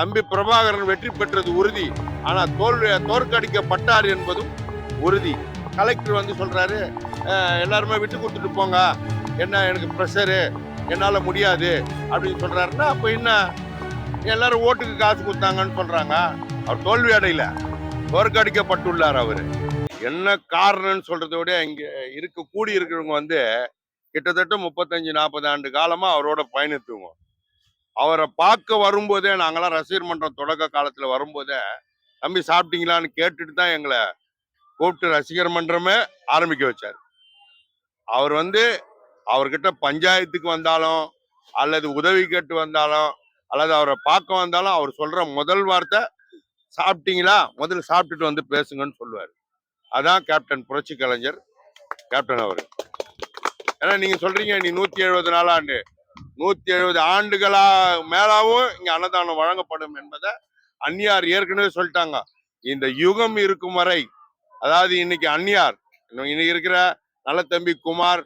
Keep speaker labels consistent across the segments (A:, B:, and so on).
A: தம்பி பிரபாகரன் வெற்றி பெற்றது உறுதி. ஆனா தோல்வி தோற்கடிக்கப்பட்டார் என்பதும் உறுதி. கலெக்டர் வந்து சொல்றாரு எல்லாருமே விட்டு கொடுத்துட்டு போங்க. என்ன எனக்கு ப்ரெஷரு என்னால் முடியாது. அப்படின்னு சொல்றாருன்னா அப்போ என்ன? எல்லாரும் ஓட்டுக்கு காசு கொடுத்தாங்கன்னு சொல்றாங்க. அவர் தோல்வி அடையில. தோற்கடிக்கப்பட்டுள்ளார் அவர். என்ன காரணம்னு சொல்கிறத விட இங்கே இருக்க கூடி இருக்கிறவங்க வந்து கிட்டத்தட்ட முப்பத்தஞ்சு நாற்பது ஆண்டு காலமாக அவரோட பயணித்துவோம். அவரை பார்க்க வரும்போதே நாங்களாம் ரசிகர் மன்றம் தொடக்க காலத்தில் வரும்போதே தம்பி சாப்பிட்டீங்களான்னு கேட்டுட்டு தான் எங்களை கூப்பிட்டு ரசிகர் மன்றமே ஆரம்பிக்க வச்சார். அவர் வந்து அவர்கிட்ட பஞ்சாயத்துக்கு வந்தாலும் அல்லது உதவி கேட்டு வந்தாலும் அல்லது அவரை பார்க்க வந்தாலும் அவர் சொல்கிற முதல் வார்த்தை சாப்பிட்டீங்களா? முதல்ல சாப்பிட்டுட்டு வந்து பேசுங்கன்னு சொல்லுவார். அதான் கேப்டன் புரட்சி கலைஞர் கேப்டன் அவர். ஏன்னா நீங்கள் சொல்கிறீங்க நீ நூற்றி எழுபது நாளாண்டு நூத்தி எழுபது ஆண்டுகளா மேலாவும் இங்க அன்னதானம் வழங்கப்படும் என்பதை அந்நியார் ஏற்கனவே சொல்லிட்டாங்க. இந்த யுகம் இருக்கும் வரை அதாவது இன்னைக்கு அந்நியார் இன்னும் இன்னைக்கு இருக்கிற நல்ல தம்பி குமார்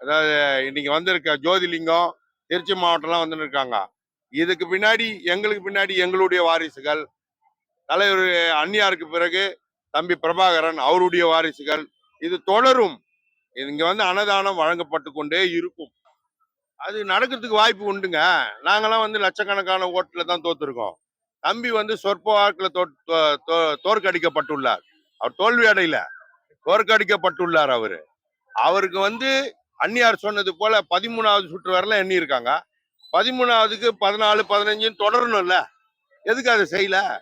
A: அதாவது இன்னைக்கு வந்திருக்க ஜோதிலிங்கம் திருச்சி மாவட்டம்லாம் வந்துன்னு இருக்காங்க இதுக்கு பின்னாடி எங்களுக்கு பின்னாடி எங்களுடைய வாரிசுகள் தலைவர் அந்நியாருக்கு பிறகு தம்பி பிரபாகரன் அவருடைய வாரிசுகள். இது தொடரும். இங்க வந்து அன்னதானம் வழங்கப்பட்டு கொண்டே இருக்கும். அது நடக்கிறதுக்கு வாய்ப்பு உண்டுங்க. நாங்களாம் வந்து லட்சக்கணக்கான ஓட்டில் தான் தோத்துருக்கோம். தம்பி வந்து சொற்ப வாக்கில் தோ- தோ- தோற்கடிக்கப்பட்டுள்ளார் அவர் தோல்வி அடையில. தோற்கடிக்கப்பட்டுள்ளார் அவர். அவருக்கு வந்து அந்நியார் சொன்னது போல பதிமூணாவது சுற்று வரல எண்ணி இருக்காங்க பதிமூணாவதுக்கு பதினாலு பதினஞ்சுன்னு தொடரணும்ல. எதுக்கு அதை செய்யல?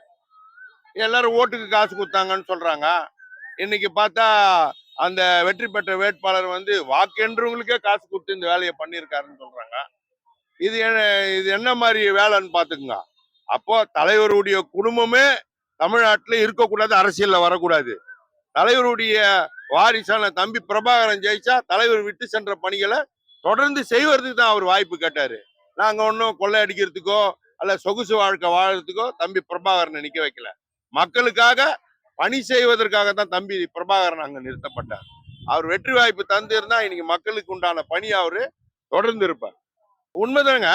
A: எல்லாரும் ஓட்டுக்கு காசு கொடுத்தாங்கன்னு சொல்றாங்க. இன்னைக்கு பார்த்தா அந்த வெற்றி பெற்ற வேட்பாளர் வந்து வாக்கென்றவங்களுக்கே காசு கொடுத்து இந்த வேலையை பண்ணியிருக்காருன்னு சொல்றாங்க. இது என்ன இது என்ன மாதிரி வேலைன்னு பார்த்துக்குங்க. அப்போ தலைவருடைய குடும்பமே தமிழ்நாட்டில் இருக்கக்கூடாது அரசியலில் வரக்கூடாது. தலைவருடைய வாரிசான தம்பி பிரபாகரன் ஜெயிச்சா தலைவர் விட்டு சென்ற பணிகளை தொடர்ந்து செய்வதற்கு தான் அவர் வாய்ப்பு கேட்டாரு. நாங்கள் ஒன்றும் கொள்ளை அடிக்கிறதுக்கோ அல்ல சொகுசு வாழ்க்கை வாழறதுக்கோ தம்பி பிரபாகரனை நிற்க வைக்கல. மக்களுக்காக பணி செய்வதற்காக தான் தம்பி பிரபாகரன் அங்கே நிறுத்தப்பட்டார். அவர் வெற்றி வாய்ப்பு தந்திருந்தா இன்னைக்கு மக்களுக்கு உண்டான பணி அவரு தொடர்ந்து இருப்பார் உண்மைதாங்க.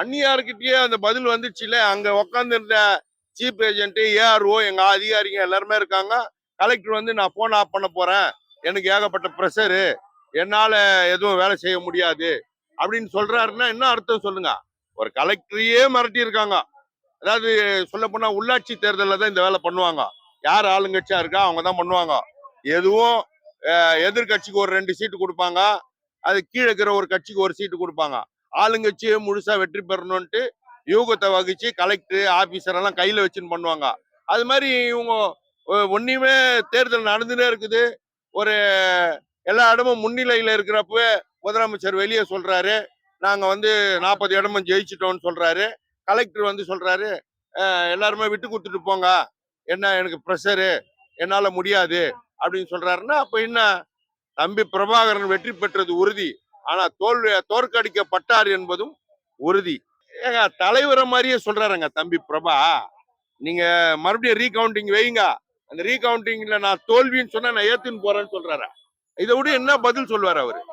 A: அந்நியார்கிட்டயே அந்த பதில் வந்துச்சுல அங்க உட்கார்ந்து சீப் ஏஜென்ட் ஏஆர்ஓ எங்க அதிகாரிங்க எல்லாருமே இருக்காங்க. கலெக்டர் வந்து நான் போன் ஆஃப் பண்ண போறேன். எனக்கு ஏகப்பட்ட ப்ரெஷரு என்னால எதுவும் வேலை செய்ய முடியாது. அப்படின்னு சொல்றாருன்னா என்ன அர்த்தம் சொல்லுங்க? ஒரு கலெக்டரையே மிரட்டி இருக்காங்க அதாவது சொல்ல போனா உள்ளாட்சி தேர்தலில் தான் இந்த வேலை பண்ணுவாங்க. யார் ஆளுங்கட்சியா இருக்கா அவங்க தான் பண்ணுவாங்க. எதுவும் எதிர்கட்சிக்கு எதிர்க்கட்சிக்கு ஒரு ரெண்டு சீட்டு கொடுப்பாங்க அது கீழே இருக்கிற ஒரு கட்சிக்கு ஒரு சீட்டு கொடுப்பாங்க. ஆளுங்கட்சியே முழுசா வெற்றி பெறணும்ட்டு யூகத்தை வகிச்சு கலெக்டர் ஆபீசர் எல்லாம் கையில வச்சுன்னு பண்ணுவாங்க. அது மாதிரி இவங்க ஒன்றையுமே தேர்தல் நடந்துட்டே இருக்குது. ஒரு எல்லா இடமும் முன்னிலையில இருக்கிறப்பவே முதலமைச்சர் வெளியே சொல்றாரு. நாங்க வந்து நாற்பது இடமும் ஜெயிச்சிட்டோம்னு சொல்றாரு. கலெக்டர் வந்து சொல்றாரு எல்லாருமே விட்டு கொடுத்துட்டு போங்க. என்ன எனக்கு ப்ரெஷரு என்னால முடியாது. அப்படின்னு சொல்றாருன்னா அப்போ என்ன? தம்பி பிரபாகரன் வெற்றி பெற்றது உறுதி. ஆனா தோல்வி தோற்கடிக்கப்பட்டார் என்பதும் உறுதி. ஏங்க தலைவரை மாதிரியே சொல்றாருங்க தம்பி பிரபா. நீங்க மறுபடியும் ரீகவுண்டிங் வைங்க. அந்த ரீகவுண்டிங்ல நான் தோல்வின்னு சொன்னா நான் ஏத்துன்னு போறேன்னு சொல்றாரு. இதை விட என்ன பதில் சொல்வார் அவரு?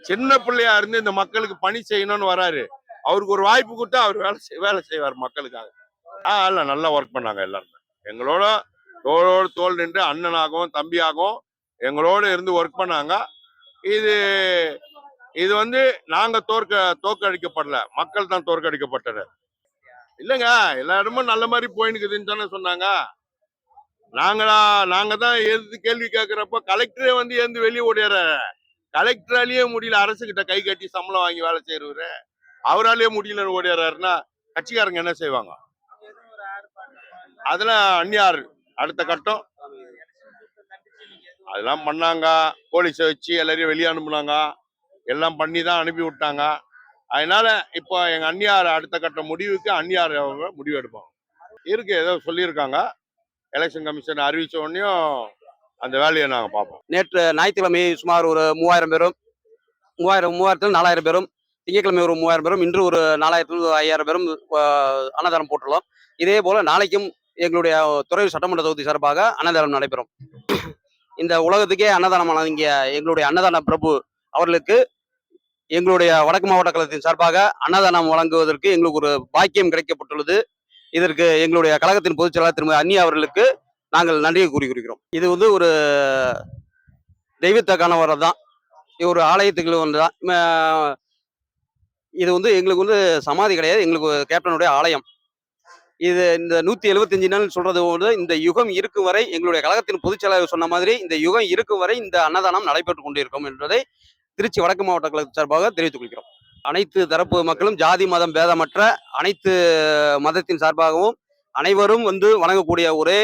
A: சின்ன பிள்ளையா இருந்து இந்த மக்களுக்கு பணி செய்யணும்னு வராரு. அவருக்கு ஒரு வாய்ப்பு கொடுத்தா அவர் வேலை செய்- வேலை செய்வார் மக்களுக்காக. ஆ இல்லை நல்லா ஒர்க் பண்ணாங்க எல்லாருமே. எங்களோட தோளோடு தோல் நின்று அண்ணனாகவும் தம்பியாகவும் எங்களோட இருந்து ஒர்க் பண்ணாங்க. இது இது வந்து நாங்கள் தோற்க தோற்கடிக்கப்படல. மக்கள் தான் தோற்கடிக்கப்பட்டது. இல்லைங்க எல்லா இடமும் நல்ல மாதிரி போயினுக்குதுன்னு தானே சொன்னாங்க. நாங்களா நாங்க தான் எழுந்து கேள்வி கேட்குறப்ப கலெக்டரே வந்து எழுந்து வெளியே ஓடிடுறாரு. கலெக்டராலேயே முடியல அரசுக்கிட்ட கை கட்டி சம்பளம் வாங்கி வேலை செய்யறவரு அவராலேயே முடியலன்னு ஓடிடுறாருன்னா கட்சிக்காரங்க என்ன செய்வாங்க? அதெல்லாம் அந்நியார். அடுத்த கட்டம். அதெல்லாம் பண்ணாங்க. போலீஸை வச்சு எல்லாரையும் வெளியே அனுப்புனாங்க. எல்லாம் பண்ணி தான் அனுப்பி விட்டாங்க. அதனால இப்போ எங்க அந்நியார் அடுத்த கட்ட முடிவுக்கு அந்நியார் அவங்க முடிவு எடுப்பாங்க. இருக்கு ஏதோ சொல்லியிருக்காங்க. எலெக்ஷன் கமிஷன் அறிவித்த உடனேயும் அந்த வேலையை நாங்கள் பார்ப்போம்.
B: நேற்று ஞாயிற்றுக்கிழமை சுமார் ஒரு மூவாயிரம் பேரும் மூவாயிரம் மூவாயிரத்துல நாலாயிரம் பேரும் திங்கட்கிழமை ஒரு மூவாயிரம் பேரும் இன்று ஒரு நாலாயிரத்துல ஐயாயிரம் பேரும் அன்னதானம் போட்டுள்ளோம். இதே போல நாளைக்கும் எங்களுடைய துறை சட்டமன்ற தொகுதி சார்பாக அன்னதானம் நடைபெறும். இந்த உலகத்துக்கே அன்னதானம் இங்கே எங்களுடைய அன்னதான பிரபு அவர்களுக்கு எங்களுடைய வடக்கு மாவட்ட கழகத்தின் சார்பாக அன்னதானம் வழங்குவதற்கு எங்களுக்கு ஒரு பாக்கியம் கிடைக்கப்பட்டுள்ளது. இதற்கு எங்களுடைய கழகத்தின் பொதுச் செயலாளர் திருமதி அன்னி அவர்களுக்கு நாங்கள் நன்றியை கூறி குறிக்கிறோம் இது வந்து ஒரு தெய்வத்தக்கான வரம் தான். இது ஒரு ஆலயத்துக்கு வந்து தான். இது வந்து எங்களுக்கு வந்து சமாதி கிடையாது. எங்களுக்கு கேப்டனுடைய ஆலயம். இது இந்த நூத்தி எழுபத்தஞ்சு நாள் சொல்றது வந்து இந்த யுகம் இருக்கும் வரை எங்களுடைய கழகத்தின் பொதுச்செயலாளர் சொன்ன மாதிரி இந்த யுகம் இருக்கும் வரை இந்த அன்னதானம் நடைபெற்று கொண்டிருக்கும் என்பதை திருச்சி வடக்கு மாவட்ட கழகத்தின் சார்பாக தெரிவித்துக் கொள்கிறோம். அனைத்து தரப்பு மக்களும் ஜாதி மதம் பேதமற்ற அனைத்து மதத்தின் சார்பாகவும் அனைவரும் வந்து வணங்கக்கூடிய ஒரே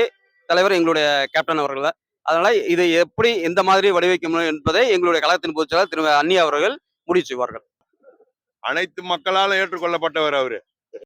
B: தலைவர் எங்களுடைய கேப்டன் அவர்கள். தான் அதனால இதை எப்படி எந்த மாதிரி வடிவமைக்கணும் என்பதை எங்களுடைய கழகத்தின் பொதுச்செயலாளர் திரு. அன்னி அவர்கள் முடிவு செய்வார்கள்.
A: அனைத்து மக்களால் ஏற்றுக்கொள்ளப்பட்டவர் அவரு.